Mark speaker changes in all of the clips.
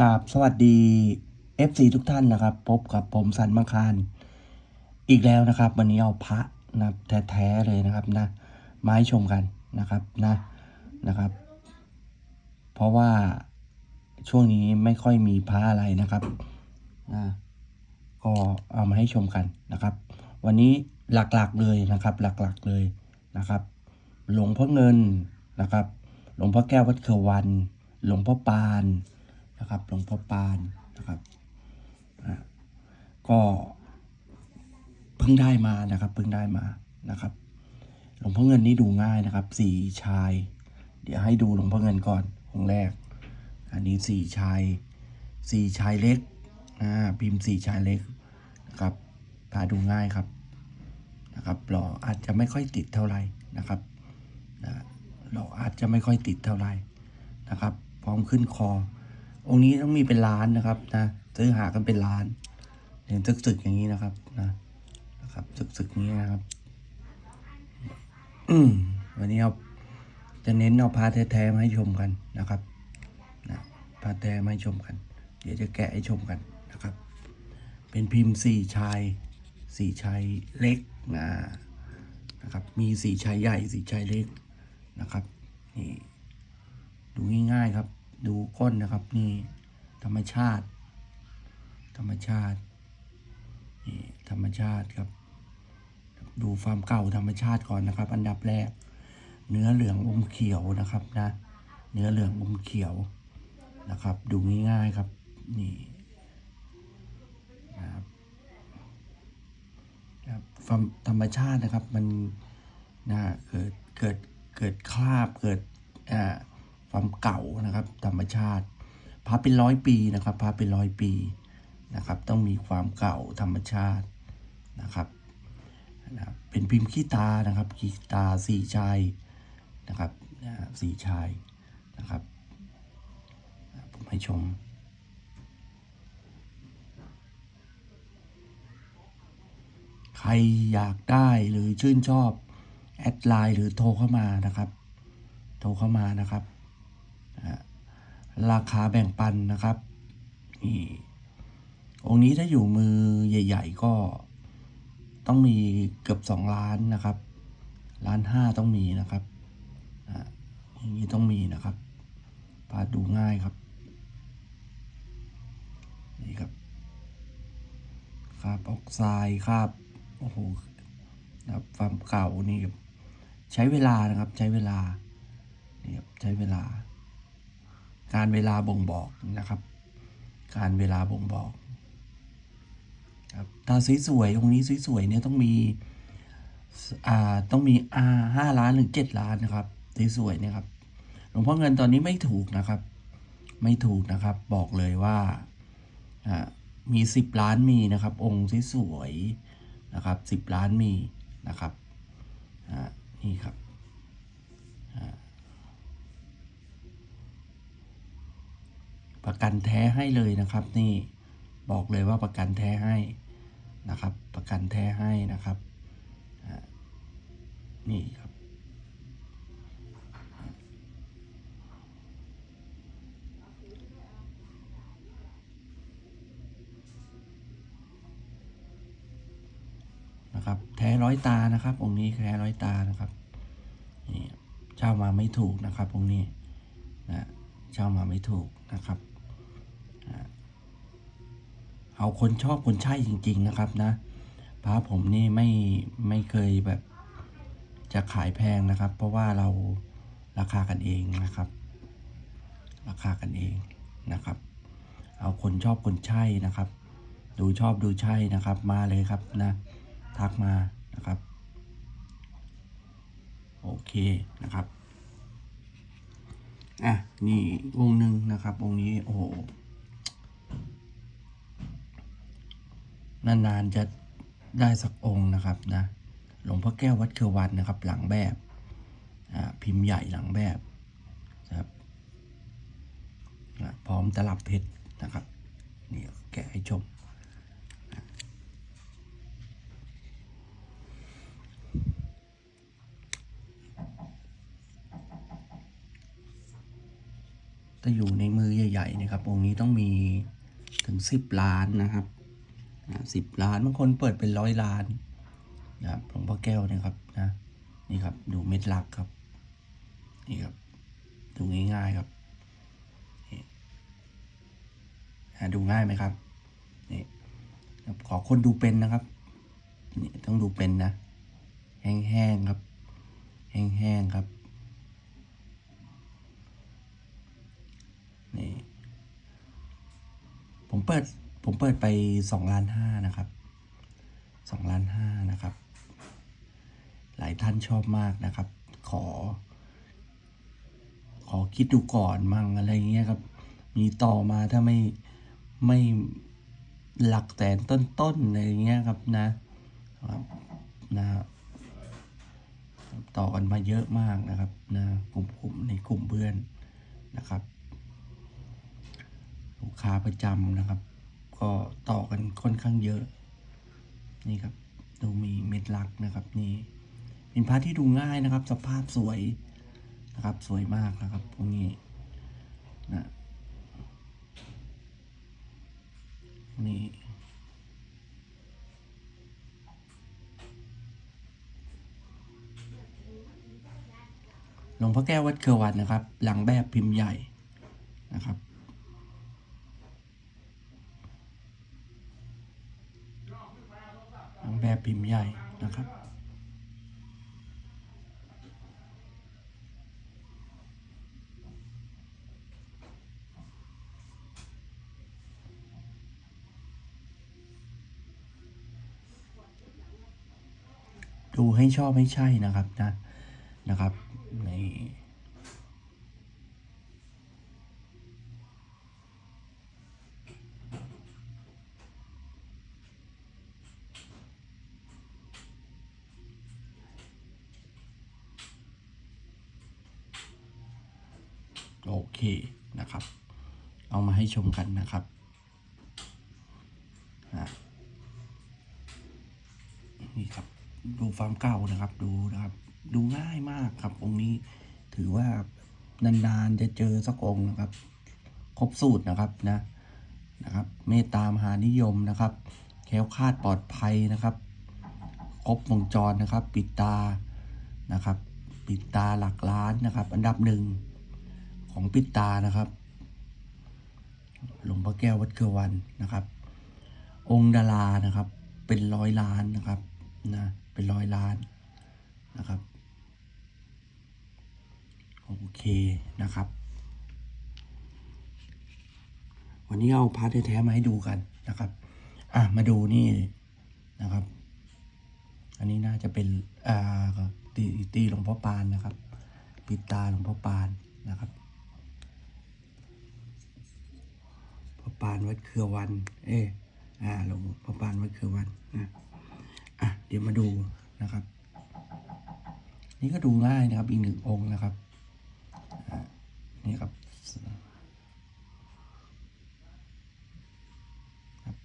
Speaker 1: กราบสวัสดี FC ทุกท่านนะครับ พบกับผมสันมังคารอีกแล้วนะครับ วันนี้เอาพระนะแท้ๆเลยนะครับนะมาให้ชมกันนะครับนะนะครับ เพราะว่าช่วงนี้ไม่ค่อยมีพระอะไรนะครับนะก็เอามาให้ชมกันนะครับ วันนี้หลักๆเลยนะครับ หลักๆเลยนะครับ หลวงพ่อเงินนะครับ หลวงพ่อแก้ววัดเขวัน หลวงพ่อปาน นะครับหลวงพ่อปานนะครับก็เพิ่งได้มานะครับเพิ่งได้มานะครับหลวงพ่อเงินนี่ดูง่ายนะครับสี่ชาย เดี๋ยวให้ดูหลวงพ่อเงินก่อนองแรก อันนี้สี่ชายสี่ชายเล็กอ่าพิมพ์สี่ชายเล็กนะครับพาดูง่ายครับนะครับหล่ออาจจะไม่ค่อยติดเท่าไหร่นะครับนะหล่ออาจจะไม่ค่อยติดเท่าไหร่นะครับ พร้อมขึ้นคอ องค์นี้ต้องมีเป็นล้านนะครับนะซื้อหากันเป็นล้านเห็นซึกๆอย่างนี้นะครับนะนะครับซึกๆอย่างนี้นะครับอืวันนี้เอาจะเน้นเอาพาแท้ๆมาให้ชมกันนะครับนะพาแท้มาให้ชมกัน เดี๋ยวจะแกะให้ชมกันนะครับ เป็นพิมพ์สี่ชายสี่ชายเล็กนะนะครับ มีสี่ชายใหญ่สี่ชายเล็กนะครับนี่ดูง่ายๆครับ ดูก้นนะครับนี่ธรรมชาติ ธรรมชาตินี่ธรรมชาติครับ ดูฟาร์มเก่าธรรมชาติก่อนนะครับ อันดับแรก เนื้อเหลืองอมเขียวนะครับนะ เนื้อเหลืองอมเขียวนะครับ ดูง่ายๆครับนี่นะครับครับฟามธรรมชาตินะครับมันนะเกิดเกิดเกิดคราบเกิดอ่า ความเก่านะครับ ธรรมชาติพระเป็นร้อยปีนะครับพระเป็นร้อยปีนะครับ ต้องมีความเก่าธรรมชาตินะครับนะครับเป็นพิมพ์ขี้ตานะครับขี้ตาสี่ชายนะครับนะสี่ชายนะครับผมให้ชมใครอยากได้หรือชื่นชอบ แอดไลน์หรือโทรเข้ามานะครับ โทรเข้ามานะครับ ราคาแบ่งปันนะครับนี่องค์นี้ถ้าอยู่มือใหญ่ ๆ ก็ต้องมีเกือบสองล้านนะครับ ล้านห้าต้องมีนะครับอย่างนี้ต้องมีนะครับพาดูง่ายครับ นี่ครับคราบออกไซด์คราบโอ้โหนะครับความเก่านี่ใช้เวลานะครับใช้เวลานี่ครับใช้เวลา การเวลาบ่งบอกนะครับ การเวลาบ่งบอกครับตาสวยๆตรงนี้สวยๆเนี่ยต้องมีอ่าต้องมีอ่าห้าล้านถึงเจ็ดล้านนะครับสวยๆเนี่ยครับหลวงพ่อเงินตอนนี้ไม่ถูกนะครับ ไม่ถูกนะครับ บอกเลยว่าอ่ามีสิบล้านมีนะครับ องค์สวยๆนะครับสิบล้านมีนะครับอ่านี่ครับ อ่า ประกันแท้ให้เลยนะครับ นี่บอกเลยว่าประกันแท้ให้นะครับ ประกันแท้ให้นะครับนี่ครับนะครับ แท้ร้อยตานะครับ องค์นี้แท้ร้อยตานะครับนี่เช่ามาไม่ถูกนะครับองค์นี้นะเช่ามาไม่ถูกนะครับ เอาคนชอบคนใช่จริง ๆนะครับนะพระผมนี่ไม่ไม่เคยแบบจะขายแพงนะครับ เพราะว่าเราราคากันเองนะครับ ราคากันเองนะครับ เอาคนชอบคนใช่นะครับ ดูชอบดูใช่นะครับ มาเลยครับนะทักมานะครับ โอเคนะครับอะนี่องค์หนึ่งนะครับองค์นี้โอ้โห นานๆจะได้สักองค์นะครับนะหลวงพ่อแก้ววัดเครือวันนะครับ หลังแบบพิมพ์ใหญ่หลังแบบนะครับพร้อมตลับเพชรนะครับนี่แกะให้ชมถ้าอยู่ในมือใหญ่ๆนะครับองค์นี้ต้องมีถึงสิบล้านนะครับ สิบล้านบางคนเปิดเป็นร้อยล้านนะครับหลวงพ่อแก้วเนะครับนะนี่ครับดูเม็ดลักครับนี่ครับดูง่ายๆครับนี่อ่าดูง่ายไหมครับนี่ขอคนดูเป็นนะครับนี่ต้องดูเป็นนะ แห้งๆครับ แห้งๆครับนี่ผมเปิด ผมเปิดไปสองล้านห้านะครับสองล้านห้านะครับ หลายท่านชอบมากนะครับ ขอ ขอคิดดูก่อนมั่งอะไรเงี้ยครับ มีต่อมาถ้าไม่ไม่หลักแสนต้นๆอะไรเงี้ยครับนะนะต่อกันมาเยอะมากนะครับนะกลุ่มกลุ่มในกลุ่มเพื่อนนะครับ ลูกค้าประจำนะครับ ก็ต่อกันค่อนข้างเยอะ นี่ครับ ดูมีเม็ดลักนะครับ นี่เป็นพระที่ดูง่ายนะครับ สภาพสวยนะครับ สวยมากนะครับพวกนี้นะนี่หลวงพ่อแก้ววัดเครือวันนะครับ หลังแบบพิมพ์ใหญ่นะครับ หลัง แบบพิมพ์ใหญ่นะครับ ดูให้ชอบให้ใช่นะครับนะนะครับใน โอเคนะครับ เอามาให้ชมกันนะครับนี่ครับดูฟาร์มเก่านะครับดูนะครับ ดูง่ายมากครับองค์นี้ถือว่านานๆจะเจอสักองค์นะครับ ครบสูตรนะครับนะนะครับ เมตตามหานิยมนะครับแคล้วคลาดปลอดภัยนะครับ ครบวงจรนะครับ ปิดตานะครับ ปิดตาหลักล้านนะครับ อันดับหนึ่ง ของปิดตานะครับ หลวงพ่อแก้ววัดเครือวันนะครับ องค์ดารานะครับ เป็นร้อยล้านนะครับนะเป็นร้อยล้านนะครับโอเคนะครับ วันนี้เอาพาร์ทแท้ๆมาให้ดูกันนะครับอะมาดูนี่นะครับ อันนี้น่าจะเป็นอ่าตีตีหลวงพ่อปานนะครับ ปิดตาหลวงพ่อปานนะครับพ่อ ปานวัดเครือวัน เอออ่าหลวงพ่อปานวัดเครือวันนะอะเดี๋ยวมาดูนะครับ นี่ก็ดูง่ายนะครับ อีกหนึ่งองค์นะครับนี่ครับ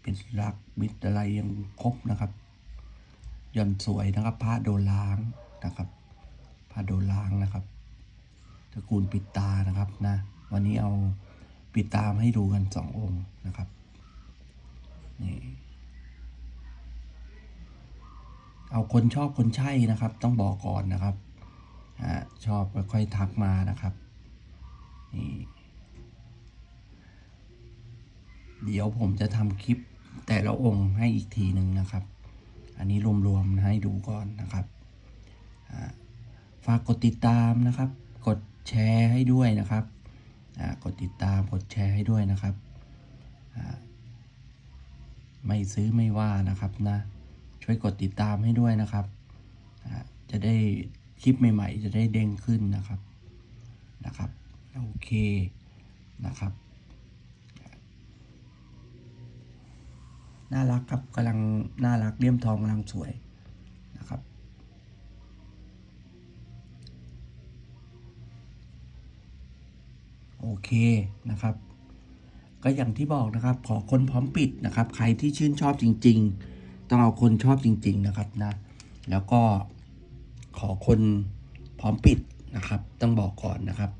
Speaker 1: เป็นรักบิดอะไรยังครบนะครับย่อนสวยนะครับผ้าโดนล้างนะครับผ้าโดนล้างนะครับตระกูลปิดตานะครับนะ วันนี้เอา ปิดตามให้ดูกันสององค์นะครับนี่เอาคนชอบคนใช่นะครับ ต้องบอกก่อนนะครับอชอบค่อยทักมานะครับนี่เดี๋ยวผมจะทำคลิปแต่ละองค์ให้อีกทีหนึ่งนะครับ อันนี้รวมๆให้ดูก่อนนะครับฝากกดติดตามนะครับ กดแชร์ให้ด้วยนะครับ กดติดตามกดแชร์ให้ด้วยนะครับไม่ซื้อไม่ว่านะครับนะช่วยกดติดตามให้ด้วยนะครับจะได้คลิปใหม่ๆ จะได้เด้งขึ้นนะครับนะครับโอเคนะครับน่ารักครับกำลังน่ารักเลี่ยมทองกำลังสวยนะครับ โอเคนะครับ ก็อย่างที่บอกนะครับ ขอคนพร้อมปิดนะครับ ใครที่ชื่นชอบจริง ๆ ต้องเอาคนชอบจริง ๆนะครับนะ แล้วก็ขอคนพร้อมปิดนะครับ ต้องบอกก่อนนะครับ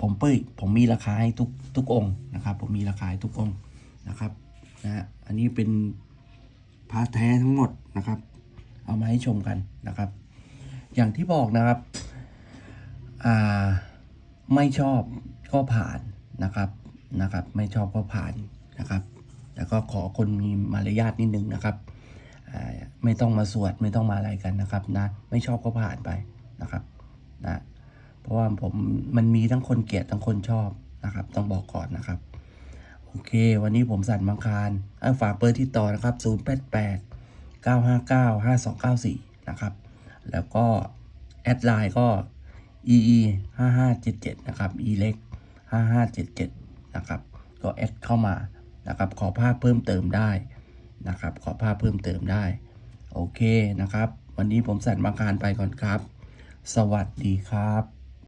Speaker 1: ผมเป้ยผมมีราคาให้ทุกทุกองนะครับ ผมมีราคาให้ทุกองนะครับนะฮะอันนี้เป็นพระแท้ทั้งหมดนะครับ เอามาให้ชมกันนะครับ อย่างที่บอกนะครับ อ่า ไม่ชอบก็ผ่านนะครับนะครับ ไม่ชอบก็ผ่านนะครับ แล้วก็ขอคนมีมารยาทนิดนึงนะครับไม่ต้องมาสวดไม่ต้องมาอะไรกันนะครับนะไม่ชอบก็ผ่านไปนะครับนะเพราะว่าผมมันมีทั้งคนเกลียดทั้งคนชอบนะครับ ต้องบอกก่อนนะครับโอเค วันนี้ผมสันบางคารเอ้ยฝากเบอร์ที่ต่อนะครับ 0 8 8 9 5 9 5 2 9 4 นะครับ แล้วก็ แอดไลน์ก็ ee 5 5 7 7 นะครับ e เล็ก5 5 7 7 นะครับ ก็แอดเข้ามานะครับ ขอภาพเพิ่มเติมได้นะครับ ขอภาพเพิ่มเติมได้ โอเคนะครับ วันนี้ผมสันบางคารไปก่อนครับ สวัสดีครับ